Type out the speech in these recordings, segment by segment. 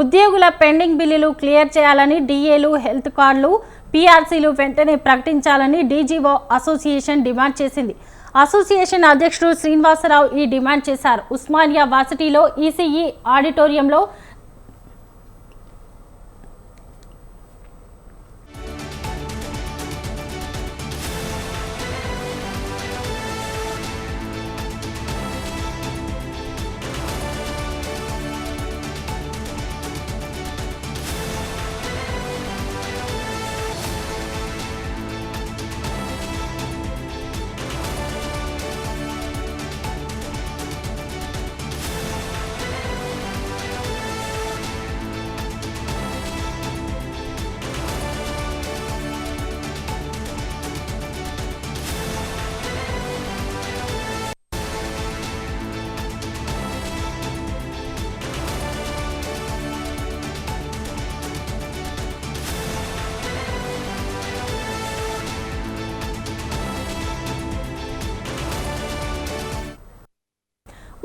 ఉద్యోగుల పెండింగ్ బిల్లులు క్లియర్ చేయాలని డిఏలు హెల్త్ కార్డులు పీఆర్సీలు వెంటనే ప్రకటించాలని డీజీఓ అసోసియేషన్ డిమాండ్ చేసింది. అసోసియేషన్ అధ్యక్షుడు శ్రీనివాసరావు ఈ డిమాండ్ చేశారు. ఉస్మానియా వర్సిటీలో ఈసీఈ ఆడిటోరియంలో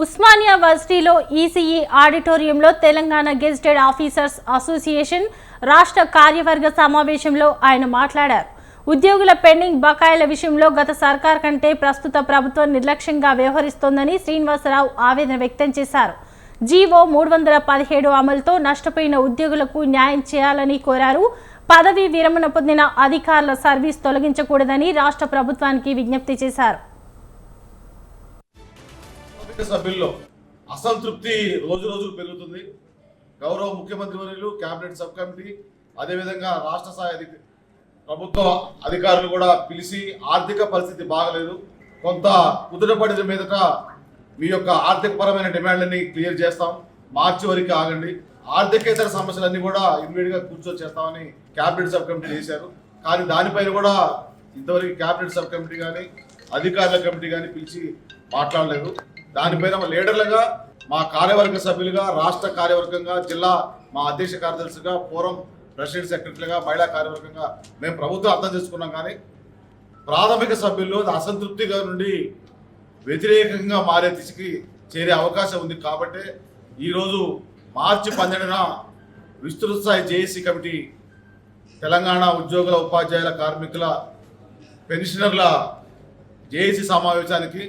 ఉస్మానియా వర్సిటీలో ఈసీఈ ఆడిటోరియంలో తెలంగాణ గెజిటెడ్ ఆఫీసర్స్ అసోసియేషన్ రాష్ట్ర కార్యవర్గ సమావేశంలో ఆయన మాట్లాడారు. ఉద్యోగుల పెండింగ్ బకాయిల విషయంలో గత సర్కార్ కంటే ప్రస్తుత ప్రభుత్వం నిర్లక్ష్యంగా వ్యవహరిస్తోందని శ్రీనివాసరావు ఆవేదన వ్యక్తం చేశారు. జీవో మూడు వందల పదిహేడు అమలుతో నష్టపోయిన ఉద్యోగులకు న్యాయం చేయాలని కోరారు. పదవీ విరమణ పొందిన అధికారుల సర్వీస్ తొలగించకూడదని రాష్ట్ర ప్రభుత్వానికి విజ్ఞప్తి చేశారు. సభ్యుల్లో అసంతృప్తి రోజు రోజుకు పెరుగుతుంది. గౌరవ ముఖ్యమంత్రి వర్యులు కేబినెట్ సబ్ కమిటీ అదేవిధంగా రాష్ట్ర స్థాయి ప్రభుత్వ అధికారులు కూడా పిలిచి ఆర్థిక పరిస్థితి బాగలేదు. కొంత కుదుటపడిన మీదట మీ యొక్క ఆర్థికపరమైన డిమాండ్లని క్లియర్ చేస్తాం. మార్చి వరకు ఆగండి. ఆర్థికేతర సమస్యలన్నీ కూడా ఇమ్మీడియట్గా కూర్చొని చేస్తామని కేబినెట్ సబ్ కమిటీ చేశారు. కానీ దానిపైన కూడా ఇంతవరకు కేబినెట్ సబ్ కమిటీ కానీ అధికారుల కమిటీ కానీ పిలిచి మాట్లాడలేదు. దానిపైన మా లీడర్లుగా మా కార్యవర్గ సభ్యులుగా రాష్ట్ర కార్యవర్గంగా జిల్లా మా అధ్యక్ష కార్యదర్శిగా పూర్వం ప్రెసిడెంట్ సెక్రటరీగా మహిళా కార్యవర్గంగా మేము ప్రభుత్వం అర్థం చేసుకున్నాం కానీ ప్రాథమిక సభ్యుల్లో అసంతృప్తిగా నుండి వ్యతిరేకంగా మారే దిశకి చేరే అవకాశం ఉంది కాబట్టి ఈరోజు మార్చి పన్నెండున విస్తృత స్థాయి జేఏసీ కమిటీ తెలంగాణ ఉద్యోగుల ఉపాధ్యాయుల కార్మికుల పెన్షనర్ల జేఏసీ సమావేశానికి